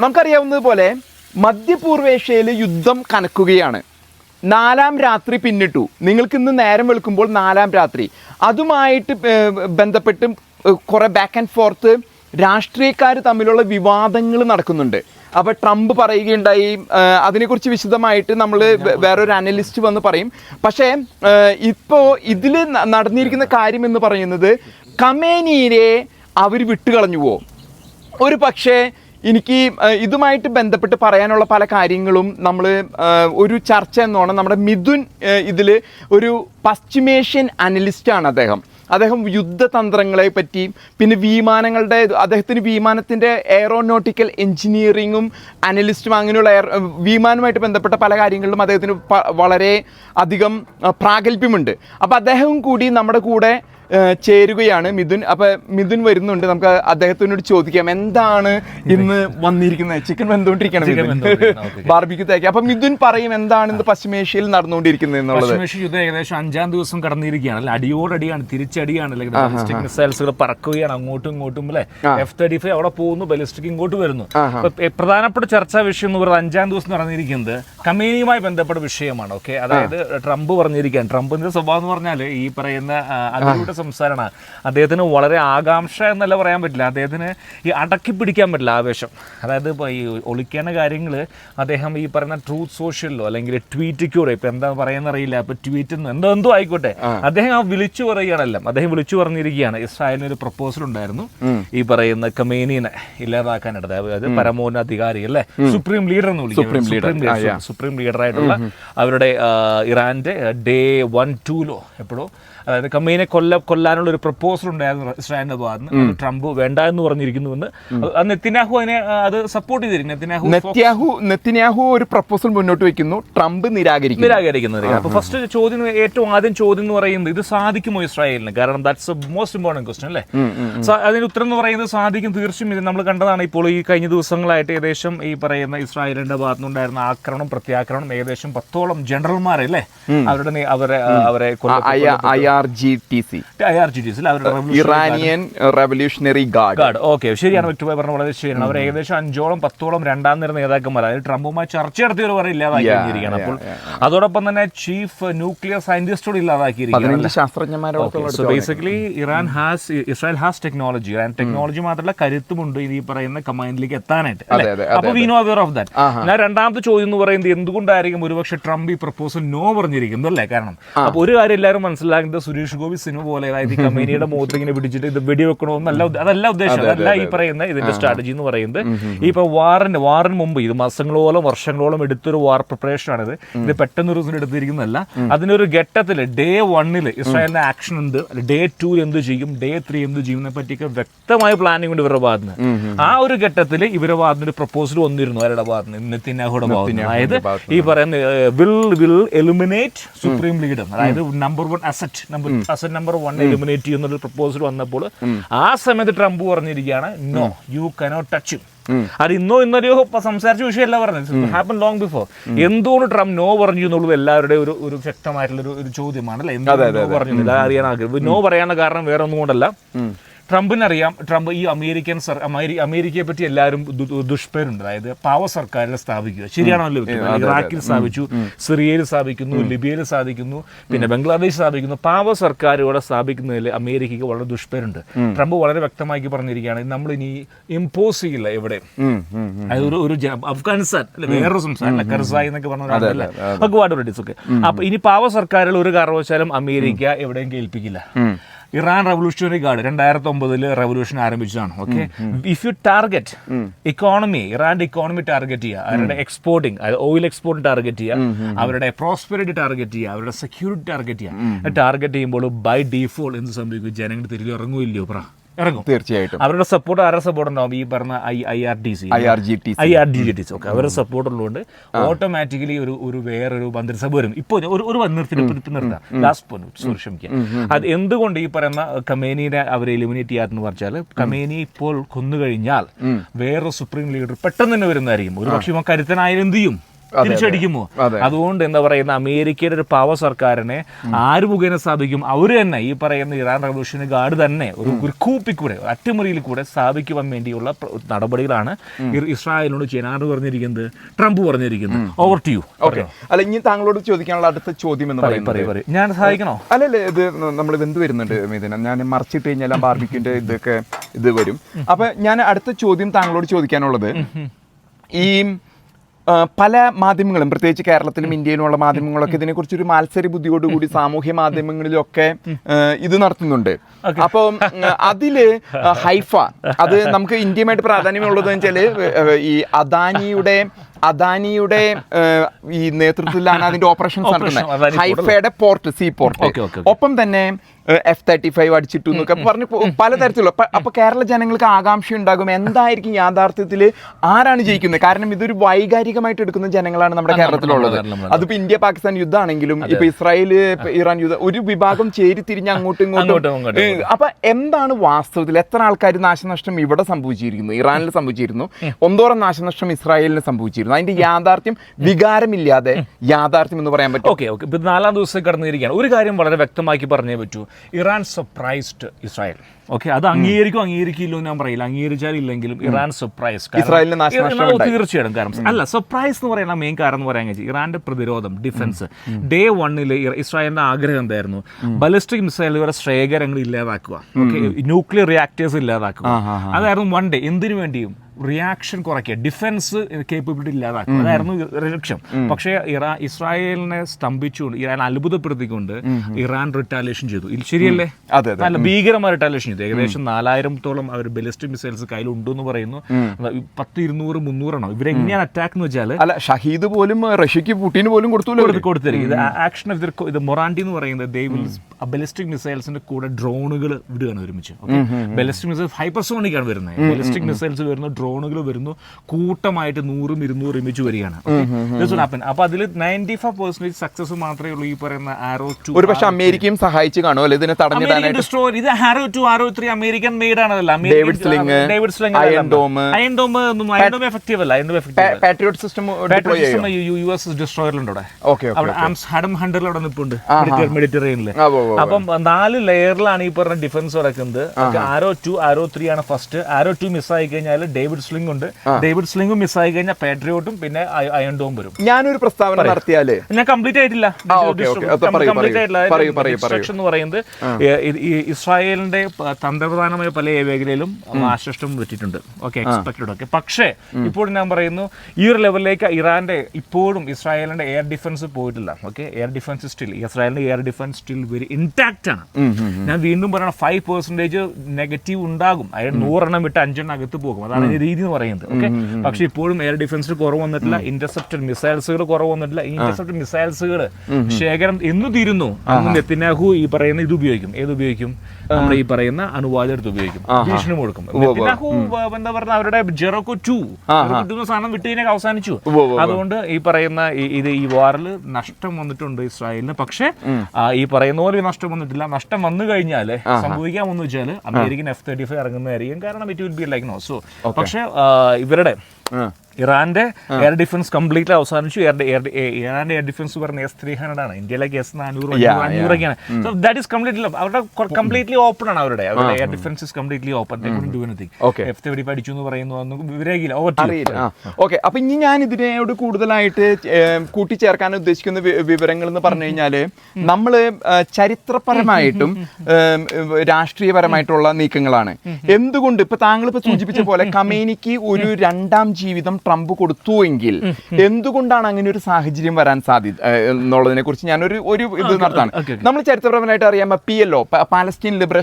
നമുക്കറിയാവുന്നതുപോലെ മധ്യപൂർവേഷ്യയിൽ യുദ്ധം കനക്കുകയാണ്. നാലാം രാത്രി പിന്നിട്ടു. നിങ്ങൾക്ക് ഇന്ന് നേരം വെളുക്കുമ്പോൾ നാലാം രാത്രി. അതുമായിട്ട് ബന്ധപ്പെട്ട് കുറേ ബാക്ക് ആൻഡ് ഫോർത്ത് രാഷ്ട്രീയക്കാർ തമ്മിലുള്ള വിവാദങ്ങൾ നടക്കുന്നുണ്ട്. അപ്പോൾ ട്രംപ് പറയുകയുണ്ടായി. അതിനെക്കുറിച്ച് വിശദമായിട്ട് നമ്മൾ വേറൊരു അനലിസ്റ്റ് വന്ന് പറയും. പക്ഷേ ഇപ്പോൾ ഇതിൽ നടന്നിരിക്കുന്ന കാര്യം എന്ന് പറയുന്നത് കമേനിയെ അവർ വിട്ടുകളഞ്ഞുവോ? ഒരു പക്ഷേ എനിക്ക് ഇതുമായിട്ട് ബന്ധപ്പെട്ട് പറയാനുള്ള പല കാര്യങ്ങളും നമ്മൾ ഒരു ചർച്ച എന്നോണം നമ്മുടെ മിഥുൻ ഇതിൽ ഒരു പശ്ചിമേഷ്യൻ അനലിസ്റ്റാണ് അദ്ദേഹം. അദ്ദേഹം യുദ്ധതന്ത്രങ്ങളെ പറ്റി പിന്നെ വിമാനങ്ങളുടെ അദ്ദേഹത്തിന് വിമാനത്തിന്റെ എയറോനോട്ടിക്കൽ എഞ്ചിനീയറിങ്ങും അനലിസ്റ്റും അങ്ങനെയുള്ള എയർ വിമാനവുമായിട്ട് ബന്ധപ്പെട്ട പല കാര്യങ്ങളിലും അദ്ദേഹത്തിന് വളരെ അധികം പ്രാഗൽഭ്യമുണ്ട്. അപ്പോൾ അദ്ദേഹവും കൂടി നമ്മുടെ കൂടെ ചേരുകയാണ് മിഥുൻ. അപ്പൊ മിഥുൻ വരുന്നുണ്ട്. നമുക്ക് അദ്ദേഹത്തിനോട് ചോദിക്കാം. എന്താണ് ഇന്ന് വന്നിരിക്കുന്നത്? ചിക്കൻ വെന്തോണ്ടിരിക്കണം Chicken മിഥുൻ. വെന്തുകൊണ്ടിരിക്കുകയാണ്, okay. ബാർബിക്യൂ അപ്പൊ മിഥുൻ പറയും എന്താണ് ഇന്ന് പശ്ചിമേഷ്യയിൽ നടന്നുകൊണ്ടിരിക്കുന്നത് എന്നുള്ളത്? പശ്ചിമേഷ്യ യുദ്ധം ഏകദേശം അഞ്ചാം ദിവസം കടന്നിരിക്കുകയാണ്. അല്ലെ? അടിയോടടിയാണ് തിരിച്ചടിയാണ്. ബലിസ്റ്റിക് മിസൈൽസുകൾ പറക്കുകയാണ്. അങ്ങോട്ടും ഇങ്ങോട്ടും അല്ലെ? എഫ് തേർട്ടി ഫൈവ് അവിടെ പോകുന്നു. ബലിസ്റ്റിക് ഇങ്ങോട്ട് വരുന്നു. പ്രധാനപ്പെട്ട ചർച്ചാ വിഷയം എന്ന് പറയുന്നത് അഞ്ചാം ദിവസം നടന്നിരിക്കുന്നത് കമേനിയുമായി ബന്ധപ്പെട്ട വിഷയമാണ്. ഓക്കെ? അതായത് ട്രംപ് പറഞ്ഞിരിക്കുകയാണ്. ട്രംപിന്റെ സ്വഭാവം എന്ന് പറഞ്ഞാൽ ഈ പറയുന്ന അതിലൂടെ സംസാരമാണ്. അദ്ദേഹത്തിന് വളരെ ആകാംക്ഷ എന്നല്ല പറയാൻ പറ്റില്ല. അദ്ദേഹത്തിന് ഈ അടക്കി പിടിക്കാൻ പറ്റില്ല ആവേശം. അതായത് ഇപ്പോൾ ഈ ഒളിക്കേണ്ട കാര്യങ്ങൾ അദ്ദേഹം ഈ പറയുന്ന ട്രൂത്ത് സോഷ്യലിലോ അല്ലെങ്കിൽ ട്വീറ്റിക്കൂടെ ഇപ്പം എന്താ പറയുന്ന അറിയില്ല ഇപ്പൊ ട്വീറ്റ് എന്തോ എന്തോ ആയിക്കോട്ടെ. അദ്ദേഹം ആ വിളിച്ചു പറയുകയാണെല്ലാം. അദ്ദേഹം വിളിച്ചു പറഞ്ഞിരിക്കുകയാണ്. ഇസ്രായേലിന് ഒരു പ്രപ്പോസൽ ഉണ്ടായിരുന്നു. ഈ പറയുന്ന കമേനിനെ ഇല്ലാതാക്കാനായിട്ട്. അതായത് പരമോന്നധികാരി അല്ലേ? സുപ്രീം ലീഡർ എന്ന് വിളിക്കും സുപ്രീം ആയിട്ടുള്ള അവരുടെ ഇറാന്റെ ഡേ വൺ ടൂലോ എപ്പോഴോ അതായത് കമ്പനിയെ കൊല്ല കൊല്ലാനുള്ള ഒരു പ്രപ്പോസൽ ഉണ്ടായിരുന്നു ഇസ്രായേലിന്റെ ഭാഗത്ത് ട്രംപ് വേണ്ട എന്ന് പറഞ്ഞിരിക്കുന്നുവെന്ന് എന്ന് നെത്തിനാഹു അതിനെ അത് സപ്പോർട്ട് ചെയ്തിരിക്കും നെത്തിനാഹു നെത്യാഹു നെത്തിനാഹു ഒരു പ്രപ്പോസൽ മുന്നോട്ട് വെക്കുന്നു. ട്രംപ് നിരാകരിക്കുന്നു. നിരാകരിക്കുന്നത് അപ്പൊ ഫസ്റ്റ് ചോദ്യം ഏറ്റവും ആദ്യം ചോദ്യം എന്ന് പറയുന്നത് ഇത് സാധിക്കുമോ ഇസ്രായേലിന്? കാരണം ദാറ്റ്സ് മോസ്റ്റ് ഇമ്പോർട്ടന്റ് ക്വസ്റ്റൻ അല്ലേ? അതിന് ഉത്തരം എന്ന് പറയുന്നത് സാധിക്കും തീർച്ചയായും. ഇത് നമ്മൾ കണ്ടതാണ് ഇപ്പോൾ ഈ കഴിഞ്ഞ ദിവസങ്ങളായിട്ട് ഏകദേശം ഈ പറയുന്ന ഇസ്രായേലിന്റെ ഭാഗത്തുനിന്നുണ്ടായിരുന്ന ആക്രമണം പ്രത്യാക്രമണം ഏകദേശം പത്തോളം ജനറൽമാരെ അല്ലേ അവരുടെ അവരെ അവരെ R G T C I R G T C revolutionary Iranian revolutionary guard guard okay ശരിയാണ് വ്യക്തമായി പറഞ്ഞ വളരെ ശരിയാണ്. അവർ ഏകദേശം അഞ്ചോളം പത്തോളം രണ്ടാം നിര നേതാക്കന്മാർ. അതായത് ട്രംപുമായി ചർച്ച നടത്തിയവർ വരെ ഇല്ലാതാക്കിയിരിക്കുകയാണ് അപ്പോൾ അതോടൊപ്പം തന്നെ ചീഫ് ന്യൂക്ലിയർ സയന്റിസ്റ്റോട് ഇല്ലാതാക്കിയിരിക്കുകയാണ് ശാസ്ത്രജ്ഞന്മാരോട് basically Iran has Israel has technology Iran technology മാത്രമല്ല കരുത്തുമുണ്ട് ഈ പറയുന്ന കമാൻഡിലേക്ക് എത്താനായിട്ട്. അപ്പൊ we know aware of that ഞാൻ രണ്ടാമത്തെ ചോദ്യം എന്ന് പറയുന്നത് എന്തുകൊണ്ടായിരിക്കും ഒരുപക്ഷെ ട്രംപ് ഈ പ്രപ്പോസൽ നോ പറഞ്ഞിരിക്കുന്നത് അല്ലേ? കാരണം അപ്പൊ ഒരു കാര്യം എല്ലാവരും മനസ്സിലാക്കുന്നത് സുരേഷ് ഗോപി സിനിമ പോലെ അതായത് ഈ കമ്പനിയുടെ മുഖത്ത് ഇങ്ങനെ പിടിച്ചിട്ട് ഇത് വെടിവെക്കണമെന്നല്ല വെക്കണമെന്നല്ല അതല്ല ഉദ്ദേശം. അതല്ല ഈ പറയുന്ന ഇതിന്റെ സ്ട്രാറ്റജി എന്ന് പറയുന്നത്. ഈ ഇപ്പൊ വാറൻ വാറിന് മുമ്പ് ഇത് മാസങ്ങളോളം വർഷങ്ങളോളം എടുത്തൊരു വാർ പ്രിപ്പറേഷൻ ആണിത് ഇത്. പെട്ടെന്ന് ഒരു ദിവസം എടുത്തിരിക്കുന്നതല്ല. അതിനൊരു ഘട്ടത്തിൽ ഡേ വണ്ണിൽ ഇസ്രായേലിന്റെ ആക്ഷൻ എന്ത് ഡേ ടു എന്ത് ചെയ്യും ഡേ ത്രീ എന്ത് ചെയ്യും എന്നെ പറ്റിയൊക്കെ വ്യക്തമായ പ്ലാനിംഗ് ഉണ്ട് ഇവരുടെ ഭാഗത്ത് ആ ഒരു ഘട്ടത്തിൽ ഇവരുടെ ഭാഗത്ത് ഒരു പ്രപ്പോസൽ വന്നിരുന്നു അവരുടെ ഭാഗത്ത് നിന്ന്? നെത്തിനാഹുടെ ഭാഗത്ത് അതായത് ഈ പറയുന്ന will will eliminate supreme leader അതായത് number one asset number asset number one eliminate ചെയ്യുന്നൊരു പ്രപ്പോസൽ വന്നപ്പോൾ ആ സമയത്ത് ട്രംപ് പറഞ്ഞിരിക്കുകയാണ് നോ യു കനോട്ട് ടച്ച് അത് ഇന്നോ ഇന്നലെയോ സംസാരിച്ച വിഷയമല്ല പറഞ്ഞത്. ഹാപ്പൻ ലോങ് ബിഫോർ എന്തുകൊണ്ട് ട്രംപ് നോ പറഞ്ഞു എന്നുള്ളത് എല്ലാവരുടെയും ഒരു ഒരു ശക്തമായിട്ടുള്ള ഒരു ചോദ്യമാണ് അല്ലെ? എന്തുകൊണ്ട് നോ പറഞ്ഞു അറിയാൻ ആഗ്രഹം. നോ പറയാനുള്ള കാരണം വേറെ ഒന്നും കൊണ്ടല്ല ട്രംപിനറിയാം ട്രംപ് ഈ അമേരിക്കൻ സർ അമേരിക്കയെ പറ്റി എല്ലാവരും ദുഷ്പേരുണ്ട്. അതായത് പാവ സർക്കാരിൽ സ്ഥാപിക്കുക. ശരിയാണല്ലോ? ഇറാഖിൽ സ്ഥാപിച്ചു സിറിയയിൽ സ്ഥാപിക്കുന്നു ലിബിയയിൽ സ്ഥാപിക്കുന്നു പിന്നെ ബംഗ്ലാദേശ് സ്ഥാപിക്കുന്നു. പാവ സർക്കാരുകളെ സ്ഥാപിക്കുന്നതിൽ അമേരിക്കയ്ക്ക് വളരെ ദുഷ്പേരുണ്ട്. ട്രംപ് വളരെ വ്യക്തമാക്കി പറഞ്ഞിരിക്കുകയാണ് നമ്മൾ ഇനി ഇമ്പോസ് ചെയ്യില്ല എവിടെ. അതൊരു ഒരു ഒരു അഫ്ഗാനിസ്ഥാൻ അല്ലെ വേറൊരു സംസ്ഥാനം കർസായി എന്നൊക്കെ പറഞ്ഞ ഒക്കെ അപ്പൊ ഇനി പാവ സർക്കാരുകൾ ഒരു കാരണവശാലും അമേരിക്ക എവിടെയും കേൾപ്പിക്കില്ല. ഇറാൻ റവല്യൂഷണറി ഗാർഡ് രണ്ടായിരത്തി ഒമ്പതിൽ revolution ആരംഭിച്ചതാണ് okay if you target economy ഇറാന്റെ ഇക്കോണമി ടാർഗറ്റ് ചെയ്യുക അവരുടെ എക്സ്പോർട്ടിങ് ഓയിൽ എക്സ്പോർട്ട് ടാർഗറ്റ് ചെയ്യുക അവരുടെ പ്രോസ്പെരിറ്റി ടാർഗറ്റ് ചെയ്യുക അവരുടെ സെക്യൂരിറ്റി ടാർഗറ്റ് ചെയ്യുക. ടാർഗറ്റ് ചെയ്യുമ്പോൾ ബൈ ഡിഫോൾട്ട് എന്ത് സംഭവിക്കും? ജനങ്ങൾ തിരികെ ഇറങ്ങുമില്ലയോ പറ ഇറങ്ങും. തീർച്ചയായിട്ടും. അവരുടെ സപ്പോർട്ട് ആരുടെ സപ്പോർട്ട് ഉണ്ടാവും? ഈ പറഞ്ഞ I I R T C I R G T I R G T C. Okay അവരുടെ സപ്പോർട്ട് ഉള്ളതുകൊണ്ട് ഓട്ടോമാറ്റിക്കലി ഒരു ഒരു വേറൊരു മന്ത്രിസഭ വരും. ഇപ്പോൾ ഒരു ഒരു നിർത്തി നിർത്താം. ലാസ്റ്റ് പോയിന്റ് സോറി അത് എന്തുകൊണ്ട് ഈ പറയുന്ന കമേനിനെ അവർ എലിമിനേറ്റ് ചെയ്യാത്തെന്ന് പറഞ്ഞാൽ കമേനി ഇപ്പോൾ കൊന്നു കഴിഞ്ഞാൽ വേറൊരു സുപ്രീം ലീഡർ പെട്ടെന്ന് തന്നെ വരുന്നതായിരിക്കും. ഒരു പക്ഷേ കരുത്തനായാലും എന്ത് ചെയ്യും? തിരിച്ചടിക്കുമോ? അതുകൊണ്ട് എന്താ പറയുന്ന അമേരിക്കയുടെ ഒരു പാവ സർക്കാരിനെ ആര് മുഖേന സ്ഥാപിക്കും? അവർ തന്നെ ഈ പറയുന്ന ഇറാൻ റവല്യൂഷന് ഗാർഡ് തന്നെ ഒരു കൂപ്പി കൂടെ ഒരു അട്ടിമറിയിൽ കൂടെ സ്ഥാപിക്കുവാൻ വേണ്ടിയുള്ള നടപടികളാണ് ഇസ്രായേലിനോട് ആര് പറഞ്ഞിരിക്കുന്നത്? ട്രംപ് പറഞ്ഞിരിക്കുന്നത്. ഓവർ ടു യു ഓക്കെ അല്ല ഇനി താങ്കളോട് ചോദിക്കാനുള്ള അടുത്ത ചോദ്യം എന്ന് പറയുന്നത് പറയൂ പറയൂ. ഞാൻ സഹായിക്കണോ? അല്ലല്ലേ ഇത് നമ്മൾ എന്ത് വരുന്നുണ്ട് മിഥുന ഞാൻ മറിച്ചിട്ട് കഴിഞ്ഞാൽ ബാർബിക്യൂന്റെ ഇതൊക്കെ ഇത് വരും. അപ്പൊ ഞാൻ അടുത്ത ചോദ്യം താങ്കളോട് ചോദിക്കാനുള്ളത് ഈ പല മാധ്യമങ്ങളും പ്രത്യേകിച്ച് കേരളത്തിലും ഇന്ത്യയിലുമുള്ള മാധ്യമങ്ങളൊക്കെ ഇതിനെക്കുറിച്ച് ഒരു മത്സര ബുദ്ധിയോടുകൂടി സാമൂഹ്യ മാധ്യമങ്ങളിലൊക്കെ ഇത് നടത്തുന്നുണ്ട്. അപ്പോൾ അതിൽ ഹൈഫ അത് നമുക്ക് ഇന്ത്യയുമായിട്ട് പ്രാധാന്യമുള്ളത് വെച്ചാൽ ഈ അദാനിയുടെ അദാനിയുടെ ഈ നേതൃത്വത്തിലാണ് അതിന്റെ ഓപ്പറേഷൻസ് port ഹൈഫയുടെ പോർട്ട് സീ പോർട്ട്. ഒപ്പം തന്നെ എഫ് തേർട്ടി ഫൈവ് അടിച്ചിട്ടു എന്നൊക്കെ പറഞ്ഞ് പലതരത്തിലുള്ള പ- അപ്പൊ കേരള ജനങ്ങൾക്ക് ആകാംക്ഷ ഉണ്ടാകും. എന്തായിരിക്കും യാഥാർത്ഥ്യത്തിൽ ആരാണ് ജയിക്കുന്നത്? കാരണം ഇതൊരു വൈകാരികമായിട്ട് എടുക്കുന്ന ജനങ്ങളാണ് നമ്മുടെ കേരളത്തിലുള്ളത്. അതിപ്പോ ഇന്ത്യ പാകിസ്ഥാൻ യുദ്ധമാണെങ്കിലും ഇപ്പൊ ഇസ്രായേൽ ഇറാൻ യുദ്ധം ഒരു വിഭാഗം ചേരി തിരിഞ്ഞ് അങ്ങോട്ടും ഇങ്ങോട്ടും. അപ്പൊ എന്താണ് വാസ്തവത്തിൽ എത്ര ആൾക്കാർ നാശനഷ്ടം ഇവിടെ സംഭവിച്ചിരിക്കുന്നു? ഇറാനിൽ സംഭവിച്ചിരുന്നു. ഒന്നോറം നാശനഷ്ടം ഇസ്രായേലിന് സംഭവിച്ചിരുന്നു. അതിന്റെ യാഥാർത്ഥ്യം വികാരമില്ലാതെ യാഥാർത്ഥ്യം എന്ന് പറയാൻ പറ്റും. Okay okay. നാലാം ദിവസം കടന്നിരിക്കുകയാണ് ഒരു കാര്യം വളരെ വ്യക്തമാക്കി പറഞ്ഞേ പറ്റൂ. Iran surprised Israel. ഓക്കെ അത് അംഗീകരിക്കും അംഗീകരിക്കില്ലോ ഞാൻ പറയില്ല. അംഗീകരിച്ചാൽ ഇല്ലെങ്കിലും ഇറാൻ സർപ്രൈസ്. തീർച്ചയായിട്ടും കാരണം അല്ല സർപ്രൈസ് എന്ന് പറയുന്ന മെയിൻ കാരണം എന്ന് പറയാൻ കഴിയും. ഇറാന്റെ പ്രതിരോധം ഡിഫൻസ് ഡേ വണ്ണിൽ ഇസ്രായേലിന്റെ ആഗ്രഹം എന്തായിരുന്നു? ബലിസ്റ്റിക് മിസൈലുകളുടെ ശേഖരങ്ങൾ ഇല്ലാതാക്കുക. ന്യൂക്ലിയർ റിയാക്ടേഴ്സ് ഇല്ലാതാക്കുക. അതായിരുന്നു വൺ ഡേ എന്തിനു വേണ്ടിയും? റിയാക്ഷൻ കുറയ്ക്കുക. ഡിഫൻസ് കേപ്പബിലിറ്റി ഇല്ലാതാക്കുക. അതായിരുന്നു ലക്ഷ്യം. പക്ഷേ ഇറാ ഇസ്രായേലിനെ സ്തംഭിച്ചുകൊണ്ട് ഇറാൻ അത്ഭുതപ്പെടുത്തിക്കൊണ്ട് ഇറാൻ റിട്ടാലിയേഷൻ ചെയ്തു. ശരിയല്ലേ? നല്ല ഭീകരമായ റിട്ടാലിയേഷൻ ചെയ്തു. ഏകദേശം നാലായിരത്തോളം അവർ ബലിസ്റ്റിക് മിസൈൽസ് കയ്യിലുണ്ടെന്ന് പറയുന്നു. പത്ത് ഇരുന്നൂറ് മുന്നൂറാണോ ഇവരെങ്ങനെയാണ് അറ്റാക്ക് എന്ന് വെച്ചാൽ അല്ല ഷഹീദ് പോലും റഷ്യക്ക് പുട്ടിന് പോലും കൊടുത്തു കൊടുത്ത് കൊടുത്തിരിക്കും. ഇത് ആക്ഷൻ ഓഫ് ഇത് മൊറാൻഡി എന്ന് പറയുന്നത് ദേ വിൽ ബലിസ്റ്റിക് മിസൈൽസിന്റെ കൂടെ ഡ്രോണുകൾ വിടുകയാണ് ഒരുമിച്ച്. ബലിസ്റ്റിക് മിസൈൽസ് ഹൈപ്പർസോണിക് ആണ് വരുന്നത്. ബലിസ്റ്റിക് മിസൈൽസ് വരുന്നു ഡ്രോണുകൾ വരുന്നു. കൂട്ടമായിട്ട് നൂറും ഇരുന്നൂറും ഇമേജ് വരികയാണ്. അപ്പൊ അതിൽ നയന്റി ഫൈവ് പെർസെന്റേജ് സക്സസ് മാത്രമേ ഉള്ളൂ ഈ പറയുന്ന ആരോ ടു ഒരു പക്ഷെ അമേരിക്കയും സഹായിച്ചു കാണുമോ അല്ലെ? ഇതിനെ തടഞ്ഞിടാനായിട്ട് ഡിസ്ട്രോയർ ഇത് Arrow two Arrow three American made ആണല്ലോ David Sling David Sling Iron Dome Iron Dome ഒന്നും അയൺ ഡോം എഫക്റ്റീവ് അല്ല. Iron Dome effective Patriot system deploy ചെയ്യും? യു എസ് ഡിസ്ട്രോയറിലുണ്ട് അവിടെ. ഓക്കെ അവിടെ ആംസ് ഹഡം ഹണ്ടറിൽ അവിടെ നിൽപ്പുണ്ട് മെഡിറ്ററേനിൽ. അപ്പം നാല് ലെയറിലാണ് ഈ പറഞ്ഞ ഡിഫൻസ് നടക്കുന്നത്. ആരോ ടു ആരോ ത്രീ ആണ് ഫസ്റ്റ് ആരോ ടു മിസ് ആയി കഴിഞ്ഞാൽ ഡേവിഡ് സ്ലിംഗ് ഉണ്ട്. ഡേവിഡ് സ്ലിംഗും മിസ് ആയി കഴിഞ്ഞാൽ പാട്രിയോട്ടും പിന്നെ അയൺ ഡോം വരും. ഞാനൊരു പ്രസ്താവന നടത്തിയാലേ. ഞാൻ കംപ്ലീറ്റ് ആയിട്ടില്ല. കംപ്ലീറ്റ് എന്ന് പറയുന്നത് ഇസ്രായേലിന്റെ തന്ത്രപ്രധാനമായ പല മേഖലയിലും ആശിഷ്ടം പറ്റിയിട്ടുണ്ട് ഓക്കെ എക്സ്പെക്റ്റഡ് ഓക്കെ പക്ഷേ ഇപ്പോൾ ഞാൻ പറയുന്നു ഈ ഒരു ലെവലിലേക്ക് ഇറാന്റെ ഇപ്പോഴും ഇസ്രായേലിന്റെ എയർ ഡിഫൻസ് പോയിട്ടില്ല. ഓക്കെ എയർ ഡിഫൻസ് സ്റ്റിൽ ഇസ്രായേലിന്റെ air defence still very intact ആണ്. ഞാൻ വീണ്ടും പറയണം ഫൈവ് പെർസെന്റേജ് നെഗറ്റീവ് ഉണ്ടാകും. അതായത് നൂറെണ്ണം വിട്ട് അഞ്ചെണ്ണം അകത്ത് പോകും. അതാണ് രീതി എന്ന് പറയുന്നത് ഓക്കെ പക്ഷെ ഇപ്പോഴും എയർ ഡിഫൻസിൽ കുറവ് വന്നിട്ടില്ല ഇന്റർസെപ്റ്റഡ് മിസൈൽസുകൾ കുറവ് വന്നിട്ടില്ല. ഇന്റർസെപ്റ്റഡ് മിസൈൽസുകൾ ശേഖരം എന്നു തീരുന്നു. അന്ന് നെത്തിനാഹു ഈ പറയുന്ന ഇത് ഉപയോഗിക്കും. ഏത് ഉപയോഗിക്കും? നമ്മൾ ഈ പറയുന്ന അണുവാദം എടുത്ത് ഉപയോഗിക്കും. ഭീഷണി കൊടുക്കും നെത്തിനാഹു എന്താ പറഞ്ഞ അവരുടെ ജെറോക്കോ ടു കിട്ടുന്ന സാധനം വിട്ട് കഴിഞ്ഞാൽ അവസാനിച്ചു. അതുകൊണ്ട് ഈ പറയുന്ന ഈ- ഇത് ഈ വാറിൽ നഷ്ടം വന്നിട്ടുണ്ട് ഇസ്രായേലിന്. പക്ഷേ ഈ പറയുന്ന പോലെ നഷ്ടം വന്നിട്ടില്ല. നഷ്ടം വന്നു കഴിഞ്ഞാൽ സംഭവിക്കാമെന്ന് വെച്ചാൽ അമേരിക്കൻ എഫ് തേർട്ടി ഫൈവ് ഇറങ്ങുന്നതായിരിക്കും. കാരണം it will be like no so പക്ഷേ ഇവരുടെ ഇറാന്റെ എയർ ഡിഫൻസ് കംപ്ലീറ്റ്ലി അവസാനിച്ചു. ഇറാന്റെ എയർ ഡിഫൻസ് പറഞ്ഞ എസ് ത്രീ ഹൺഡ്രഡ് ആണ്. ഇന്ത്യയിലേക്ക് എസ് നാനൂറ് അഞ്ഞൂറൊക്കെയാണ് സോ ദാറ്റ് ഇസ് കംപ്ലീറ്റ്ലി അവരുടെ കംപ്ലീറ്റ്ലി ഓപ്പൺ ആണ് അവരുടെ. അവരുടെ air defence is completely open do anything F thirty പഠിച്ചു എന്ന് പറയുന്നു ആ. ഓക്കെ അപ്പൊ ഇനി ഞാൻ ഇതിനോട് കൂടുതലായിട്ട് കൂട്ടിച്ചേർക്കാൻ ഉദ്ദേശിക്കുന്ന വിവരങ്ങൾ എന്ന് പറഞ്ഞു കഴിഞ്ഞാൽ നമ്മൾ ചരിത്രപരമായിട്ടും രാഷ്ട്രീയപരമായിട്ടുള്ള നീക്കങ്ങളാണ്. എന്തുകൊണ്ട്? ഇപ്പൊ താങ്കൾ ഇപ്പൊ സൂചിപ്പിച്ച പോലെ കമേനിക്ക് ഒരു രണ്ടാം ജീവിതം ട്രംപ് കൊടുത്തുവെങ്കിൽ എന്തുകൊണ്ടാണ് അങ്ങനെ ഒരു സാഹചര്യം വരാൻ സാധ്യത എന്നുള്ളതിനെ കുറിച്ച് ഞാനൊരു ഒരു ഇത് നടത്താണ്. നമ്മൾ ചരിത്രപരമായിട്ട് അറിയാം P L O Palestine liberation